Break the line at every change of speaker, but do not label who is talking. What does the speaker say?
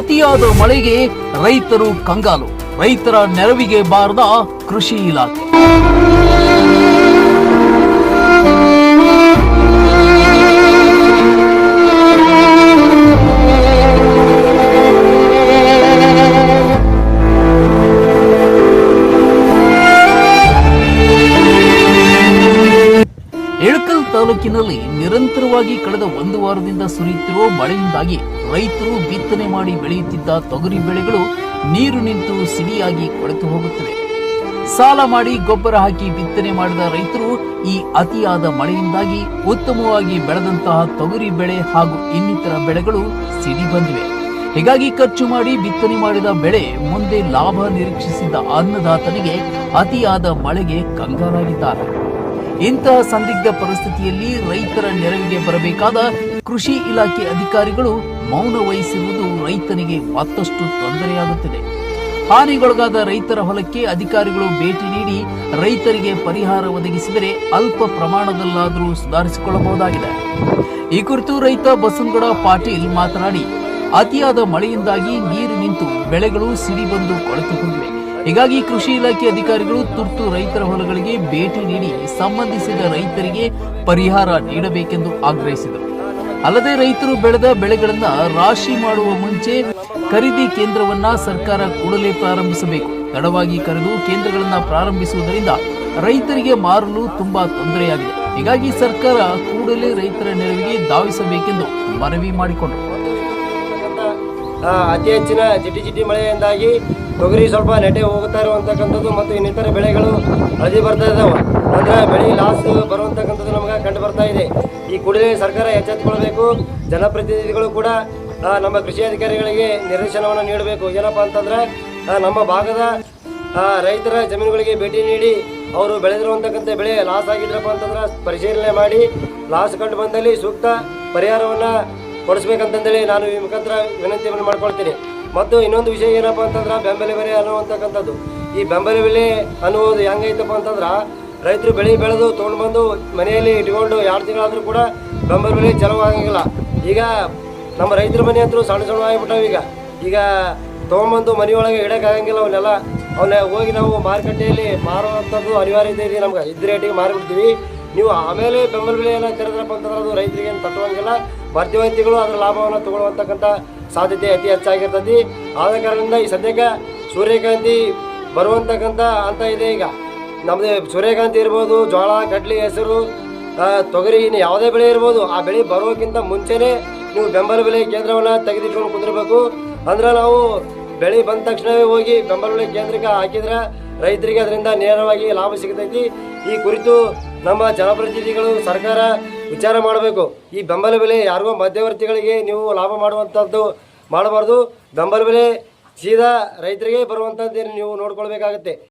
ಅತಿಯಾದ ಮಳೆಗೆ ರೈತರು ಕಂಗಾಲು. ರೈತರ ನೆರವಿಗೆ ಬಾರದ ಕೃಷಿ ಇಲಾಖೆ. ಇಳಕಲ್ ತಾಲೂಕಿನಲ್ಲಿ ನಿರಂತರವಾಗಿ ಕಳೆದ ಒಂದು ವಾರದಿಂದ ಸುರಿಯುತ್ತಿರುವ ಮಳೆಯಿಂದಾಗಿ ರೈತರು ಬಿತ್ತನೆ ಮಾಡಿ ಬೆಳೆಯುತ್ತಿದ್ದ ತೊಗರಿ ಬೆಳೆಗಳು ನೀರು ನಿಂತು ಸಿಡಿಯಾಗಿ ಕೊಳೆತು ಹೋಗುತ್ತವೆ. ಸಾಲ ಮಾಡಿ ಗೊಬ್ಬರ ಹಾಕಿ ಬಿತ್ತನೆ ಮಾಡಿದ ರೈತರು ಈ ಅತಿಯಾದ ಮಳೆಯಿಂದಾಗಿ ಉತ್ತಮವಾಗಿ ಬೆಳೆದಂತಹ ತೊಗರಿ ಬೆಳೆ ಹಾಗೂ ಇನ್ನಿತರ ಬೆಳೆಗಳು ಸಿಡಿ ಬಂದಿವೆ. ಹೀಗಾಗಿ ಖರ್ಚು ಮಾಡಿ ಬಿತ್ತನೆ ಮಾಡಿದ ಬೆಳೆ ಮುಂದೆ ಲಾಭ ನಿರೀಕ್ಷಿಸಿದ್ದ ಅನ್ನದಾತನಿಗೆ ಅತಿಯಾದ ಮಳೆಗೆ ಕಂಗಾಲಾಗಿದ್ದಾರೆ. ಇಂತಹ ಸಂದಿಗ್ಧ ಪರಿಸ್ಥಿತಿಯಲ್ಲಿ ರೈತರ ನೆರವಿಗೆ ಬರಬೇಕಾದ ಕೃಷಿ ಇಲಾಖೆ ಅಧಿಕಾರಿಗಳು ಮೌನ ವಹಿಸಿರುವುದು ರೈತನಿಗೆ ಮತ್ತಷ್ಟು ತೊಂದರೆಯಾಗುತ್ತಿದೆ. ಹಾನಿಗೊಳಗಾದ ರೈತರ ಹೊಲಕ್ಕೆ ಅಧಿಕಾರಿಗಳು ಭೇಟಿ ನೀಡಿ ರೈತರಿಗೆ ಪರಿಹಾರ ಒದಗಿಸಿದರೆ ಅಲ್ಪ ಪ್ರಮಾಣದಲ್ಲಾದರೂ ಸುಧಾರಿಸಿಕೊಳ್ಳಬಹುದಾಗಿದೆ. ಈ ಕುರಿತು ರೈತ ಬಸನಗೌಡ ಪಾಟೀಲ್ ಮಾತನಾಡಿ, ಅತಿಯಾದ ಮಳೆಯಿಂದಾಗಿ ನೀರು ನಿಂತು ಬೆಳೆಗಳು ಸಿಡಿಬಂದು ಕೊಳೆತುಕೊಂಡಿವೆ. ಹೀಗಾಗಿ ಕೃಷಿ ಇಲಾಖೆ ಅಧಿಕಾರಿಗಳು ತುರ್ತು ರೈತರ ಹೊಲಗಳಿಗೆ ಭೇಟಿ ನೀಡಿ ಸಂಬಂಧಿಸಿದ ರೈತರಿಗೆ ಪರಿಹಾರ ನೀಡಬೇಕೆಂದು ಆಗ್ರಹಿಸಿದರು. ಅಲ್ಲದೆ ರೈತರು ಬೆಳೆದ ಬೆಳೆಗಳನ್ನ ರಾಶಿ ಮಾಡುವ ಮುಂಚೆ ಖರೀದಿ ಕೇಂದ್ರವನ್ನ ಸರ್ಕಾರ ಕೂಡಲೇ ಪ್ರಾರಂಭಿಸಬೇಕು. ತಡವಾಗಿ ಕರೆದು ಕೇಂದ್ರಗಳನ್ನ ಪ್ರಾರಂಭಿಸುವುದರಿಂದ ರೈತರಿಗೆ ಮಾರಲು ತುಂಬಾ ತೊಂದರೆಯಾಗಿದೆ. ಹೀಗಾಗಿ ಸರ್ಕಾರ ಕೂಡಲೇ ರೈತರ ನೆರವಿಗೆ ಧಾವಿಸಬೇಕೆಂದು ಮನವಿ ಮಾಡಿಕೊಂಡರು.
ಅತಿ ಹೆಚ್ಚಿನ ಜಿಟಿ ಜಿಟಿ ಮಳೆಯಿಂದಾಗಿ ತೊಗರಿ ಸ್ವಲ್ಪ ನೆಟೆ ಹೋಗುತ್ತಾ ಇರುವಂತಕ್ಕಂಥದ್ದು ಮತ್ತು ಇನ್ನಿತರ ಬೆಳೆಗಳು ಹಳದಿ ಬರ್ತಾ ಇದ್ದಾವೆ ಅಂದ್ರೆ ಬೆಳೆ ಲಾಸ್ ಬರುವಂತಕ್ಕಂಥದ್ದು ನಮಗೆ ಕಂಡು ಬರ್ತಾ ಇದೆ. ಈ ಕೂಡಲೇ ಸರ್ಕಾರ ಎಚ್ಚೆತ್ತುಕೊಳ್ಬೇಕು. ಜನಪ್ರತಿನಿಧಿಗಳು ಕೂಡ ನಮ್ಮ ಕೃಷಿ ಅಧಿಕಾರಿಗಳಿಗೆ ನಿರ್ದೇಶನವನ್ನು ನೀಡಬೇಕು. ಏನಪ್ಪಾ ಅಂತಂದ್ರೆ ನಮ್ಮ ಭಾಗದ ರೈತರ ಜಮೀನುಗಳಿಗೆ ಭೇಟಿ ನೀಡಿ ಅವರು ಬೆಳೆದಿರುವಂತಕ್ಕಂಥ ಬೆಳೆ ಲಾಸ್ ಆಗಿದ್ರಪ್ಪ ಅಂತಂದ್ರೆ ಪರಿಶೀಲನೆ ಮಾಡಿ ಲಾಸ್ ಕಂಡು ಬಂದಲ್ಲಿ ಸೂಕ್ತ ಪರಿಹಾರವನ್ನು ಕೊಡಿಸ್ಬೇಕಂತಂದೇಳಿ ನಾನು ಈ ಮುಖಾಂತರ ವಿನಂತಿಯನ್ನು ಮಾಡ್ಕೊಳ್ತೀನಿ. ಮತ್ತು ಇನ್ನೊಂದು ವಿಷಯ ಏನಪ್ಪ ಅಂತಂದ್ರೆ ಬೆಂಬಲ ಬೆಲೆ ಅನ್ನುವಂತಕ್ಕಂಥದ್ದು. ಈ ಬೆಂಬಲ ಬೆಲೆ ಅನ್ನುವುದು ಹೆಂಗೈತಪ್ಪ ಅಂತಂದ್ರೆ ರೈತರು ಬೆಳೆ ಬೆಳೆದು ತೊಗೊಂಡು ಬಂದು ಮನೆಯಲ್ಲಿ ಇಟ್ಕೊಂಡು ಎರಡು ತಿಂಗಳಾದರೂ ಕೂಡ ಬೆಂಬಲ ಬೆಲೆ ಚಲೋ ಆಗಂಗಿಲ್ಲ ಈಗ ನಮ್ಮ ರೈತರ ಮನೆ ಅಂತೂ ಸಣ್ಣ ಸಣ್ಣ ಆಗಿಬಿಟ್ಟಾವ ಈಗ. ಈಗ ತೊಗೊಂಬಂದು ಮನೆಯೊಳಗೆ ಇಡೋಕ್ಕಾಗಂಗಿಲ್ಲ ಅವನ್ನೆಲ್ಲ ಅವನ್ನ ಹೋಗಿ ನಾವು ಮಾರುಕಟ್ಟೆಯಲ್ಲಿ ಮಾರುವಂಥದ್ದು ಅನಿವಾರ್ಯತೆ ಇದೆ ನಮ್ಗೆ. ಇದ್ದ ರೇಟಿಗೆ ಮಾರಿಬಿಡ್ತೀವಿ. ನೀವು ಆಮೇಲೆ ಬೆಂಬಲ ಬೆಲೆ ಏನೋ ಕರೆದ್ರಪ್ಪ ಅಂತಂದ್ರೆ ಅದು ರೈತರಿಗೆ ಏನು ತಟ್ಟುವಂಗಿಲ್ಲ. ಮಧ್ಯವರ್ತಿಗಳು ಅದರ ಲಾಭವನ್ನು ತಗೊಳ್ಳುವಂತಕ್ಕಂಥ ಸಾಧ್ಯತೆ ಅತಿ ಹೆಚ್ಚಾಗಿರ್ತದೆ ಆದ ಕಾರಣದಿಂದ ಈ ಸದ್ಯಕ್ಕೆ ಸೂರ್ಯಕಾಂತಿ ಬರುವಂತಕ್ಕಂಥ ಅಂತ ಇದೆ ಈಗ. ನಮ್ಮದೇ ಸೂರ್ಯಕಾಂತಿ ಇರ್ಬೋದು ಜೋಳ ಕಡ್ಲಿ, ಹೆಸರು ತೊಗರಿ ಇನ್ನು ಯಾವುದೇ ಬೆಳೆ ಇರ್ಬೋದು, ಆ ಬೆಳೆ ಬರೋಕ್ಕಿಂತ ಮುಂಚೆನೇ ನೀವು ಬೆಂಬಲ ಬೆಲೆ ಕೇಂದ್ರವನ್ನು ತೆಗೆದಿಟ್ಕೊಂಡು ಕುದಿರಬೇಕು. ಅಂದ್ರೆ ನಾವು ಬೆಳೆ ಬಂದ ತಕ್ಷಣವೇ ಹೋಗಿ ಬೆಂಬಲ ಬೆಲೆ ಕೇಂದ್ರಕ್ಕೆ ಹಾಕಿದ್ರೆ ರೈತರಿಗೆ ಅದರಿಂದ ನೇರವಾಗಿ ಲಾಭ ಸಿಗ್ತೈತಿ. ಈ ಕುರಿತು ನಮ್ಮ ಜನಪ್ರತಿನಿಧಿಗಳು ಸರ್ಕಾರ ವಿಚಾರ ಮಾಡಬೇಕು. ಈ ಬೆಂಬಲ ಬೆಲೆ ಯಾರಿಗೋ ಮಧ್ಯವರ್ತಿಗಳಿಗೆ ನೀವು ಲಾಭ ಮಾಡುವಂಥದ್ದು ಮಾಡಬಾರ್ದು. ಬೆಂಬಲ ಬೆಲೆ ಸೀದಾ ರೈತರಿಗೆ ಬರುವಂಥದ್ದೇನು ನೀವು ನೋಡ್ಕೊಳ್ಬೇಕಾಗತ್ತೆ.